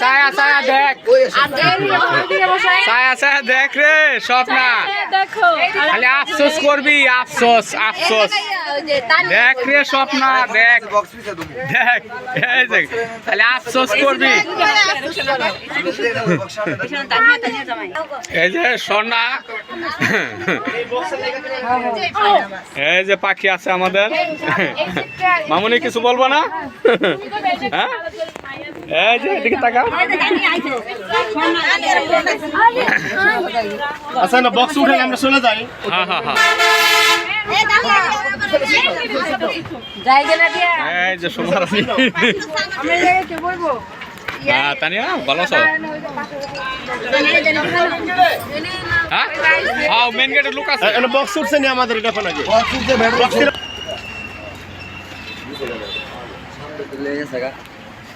ছায়া ছায়া, দেখ। ছায়া ছায়া, দেখ রে, স্বপ্না। খালি আফসোস করবি, আফসোস আফসোস। দেখ রে, স্বপ্না, দেখ। দেখ খালি আফসোস করবি। এই যে সোনা এই যে, পাখি আছে আমাদের। মামুনি কিছু বলব না? হ্যাঁ? এই যে এদিকে তাকাও। আচ্ছা না বক্স উঠে আমরা চলে যাই। হ্যাঁ হ্যাঁ হ্যাঁ এই যে সোনার হ্যাঁ তানিয়া ভালো আছো? হ্যাঁ? হ্যাঁ মেন গেটের লোক আছে। এটা বক্স উঠছে নি আমাদের এটা আগে? বক্স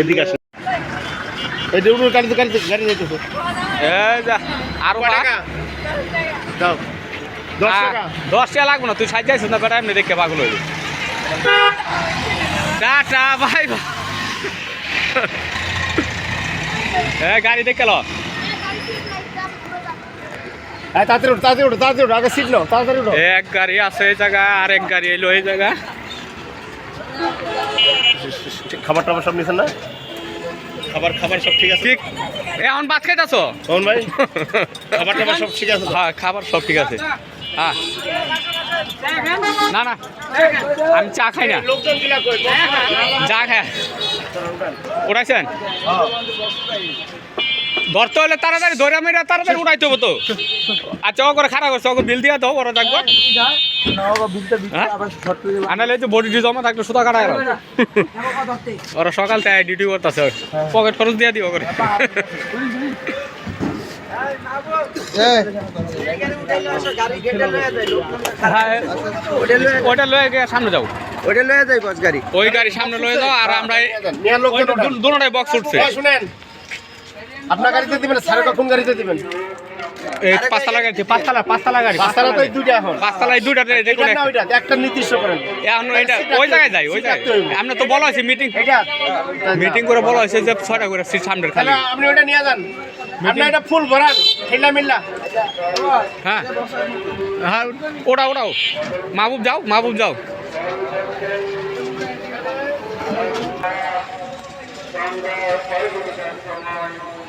এদিকে আসেন। এই যে উড়ো গাড়ি গাড়ি গাড়ি যাইতেছে আরও দাও। দশ টাকা? দশ টাকা লাগবে না তুই সাইজ যাইছিস না বেটা এমনি দেখে পাগল হইবি টাটা বাই বাই। এ গাড়ি দেখে লো। হ্যাঁ তাড়াতাড়ি উঠো তাড়াতাড়ি উঠো তাড়াতাড়ি উঠো আগে সিট নাও তাড়াতাড়ি উঠো। এক গাড়ি আছে এই জায়গা আর এক গাড়ি এলো এই জায়গা খাবার টাবার সব নিছেন না? খাবার খাবার সব ঠিক আছে? ঠিক। এ এখন ভাত খাইতেছো? কোন ভাই খাবার টাবার সব ঠিক আছে হ্যাঁ খাবার সব ঠিক আছে। হ্যাঁ। না না আমি চা খাই না। চা খাই উঠাইছেন ধরতে হলে তাড়াতাড়ি ধরে মেরে তাড়াতাড়ি উঠাইতে হব তো। আচ্ছা ও করে খারাপ করছে ওকে বিল দিয়ে দাও বড় থাকব হ্যাঁ? আনালে যে বডি জমা থাকলে সুতা কাটায় ওরা সকাল থেকে ডিউটি করতেছে পকেট খরচ দিয়ে দিব করে হ্যাঁ, লয়ে গিয়ে সামনে যাও। ওটা লয়ে যাই বস গাড়ি। ওই গাড়ি সামনে লয়ে যাও আর আমরা দুটাই বক্স উঠছে। শুনেন। আপনার গাড়িতে দিবেন সাড়ে কখন গাড়িতে দিবেন? পাঁচতলা গাড়ি পাঁচতলা পাঁচতলা গাড়ি বাচ্চারা তো দুইটা এখন। পাঁচতলায় দুইটা দেখুন একটা। নির্দিষ্ট করেন। এখন এটা ওই জায়গায় যাই ওই জায়গায়। আমরা তো বলা হয়েছে মিটিং মিটিং করে বলা হয়েছে যে ছয়টা করে সিট খালি। আপনি ওটা নিয়ে যান। আপনি এটা ফুল ভরান ঠেলা মিল্লা। হ্যাঁ। হ্যাঁ ওটাও মাহবুব যাও মাহবুব যাও। হ্যাপি গো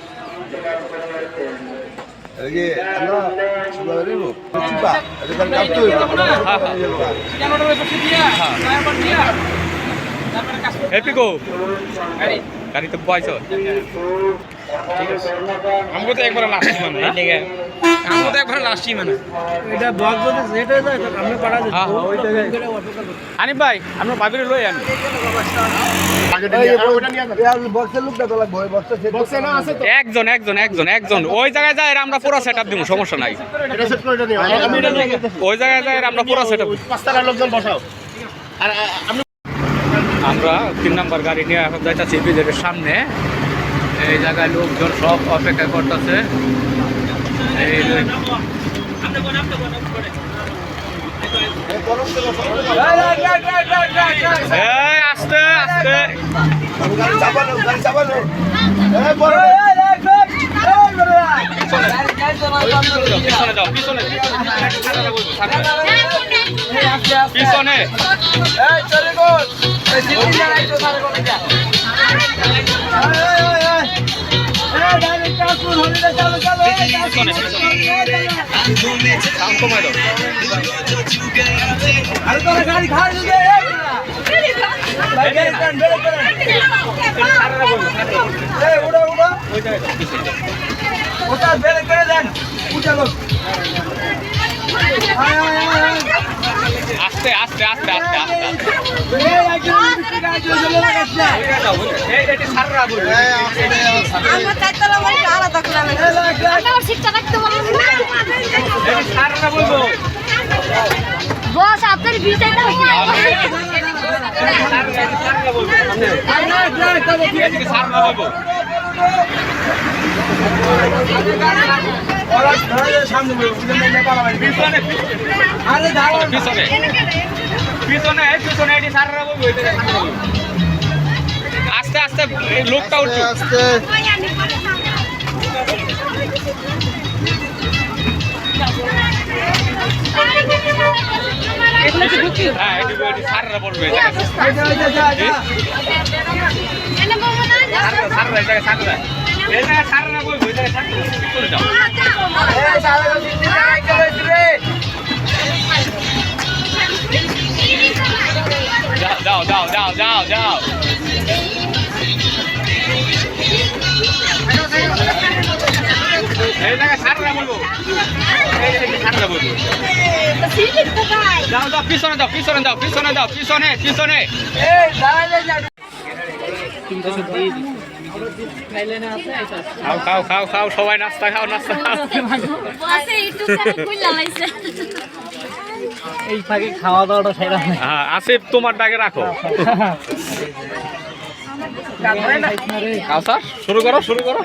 গাড়িতে বয়স আমাকে তো একবার লাস্ট মানে আমাকে তো একবার লাস্টই মানে এটা বক্স যদি সেট হয়ে যায় আমরা পাড়া হ্যাঁ, ওই জায়গায়। আনিফ ভাই আমরা বাবিরে লই আনি। একজন একজন একজন একজন। ওই জায়গায় যাই আমরা পুরো সেট আপ দিব সমস্যা নাই। ওই জায়গায় যাই আমরা পুরো সেট আপ লোকজন বসাও। আর আমরা তিন নম্বর গাড়ি নিয়ে এখন যাইতেছি বিজেপির সামনে। এই জায়গায় লোকজন সব অপেক্ষা করতেছে। এই আস্তে আস্তে। পিছনে পিছনে। ওটা বের করে দেন উঠে লোক আস্তে আস্তে আস্তে আস্তে বস আপনার এটা সাররা বলব। আস্তে আস্তে লোকটা উঠছে হ্যাঁ এটি যাও যাও যাও যাও যাও এই জায়গায় সাররা বলব। পিছনে দাও পিছনে দাও পিছনে দাও পিছনে পিছনে খাও খাও খাও খাও সবাই নাস্তা খাও নাস্তা এই ফাঁকে খাওয়া দাওয়াটা সেরা হ্যাঁ আসিফ তোমার ডাকে রাখো। শুরু করো শুরু করো।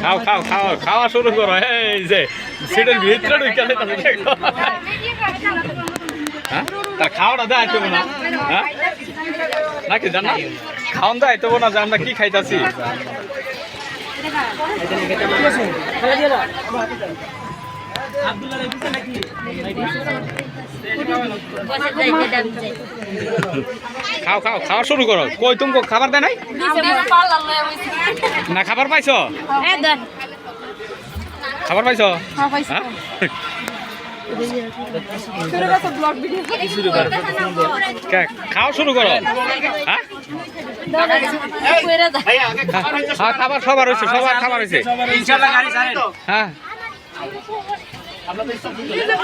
খাও। খাও খাও খাওয়া শুরু করো। এই যে সিটের ভিতরে ঢুকে দেখো। হ্যাঁ? তার খাওয়াটা দেয় তো না। হ্যাঁ? নাকি জানা খাওয়ান দেয় তো না যে আমরা কি খাইতাছি? খাও খাও খাওয়া শুরু করো। কই তুমি খাবার দেয় নাই? না খাবার পাইছো? খাবার পাইছো? হ্যাঁ? খাওয়া শুরু করো। হ্যাঁ? খাবার সবার হয়েছে সবার খাবার হয়েছে। হ্যাঁ।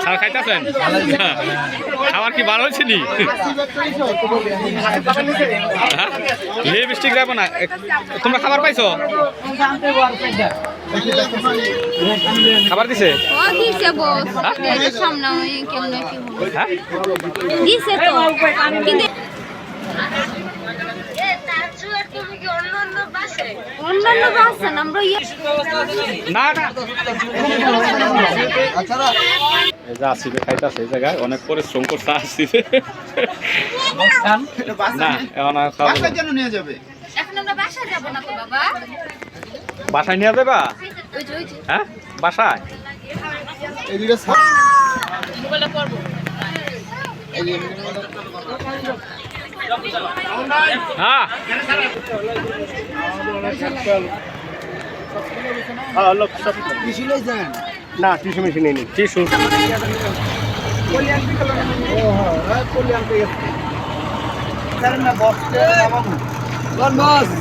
স্যার খাইতেছেন? খাবার কি ভালো হয়েছে নি? হ্যাঁ? লিপস্টিক যাব না। তোমরা খাবার পাইছো? খাবার দিছে? হ্যাঁ? দিছে তো। অন্যান্য বাসে আমরা ইয়ে না না। এই যে আসিবে খাইতেছে এই জায়গায় অনেক পরিশ্রম করতে আসছিবে না এখন আর যাবে না। নিয়ে যাবে। এখন আমরা বাসা যাব না তো বাবা। বাসায় নিয়ে যাবা? যে হ্যাঁ? বাসায়? এদিকে হ্যাঁ। না টিসু মেশিন নেই ও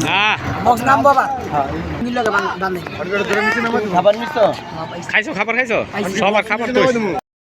হ্যাঁ। হ্যাঁ। খাবার খাইছো সবার খাবার তো।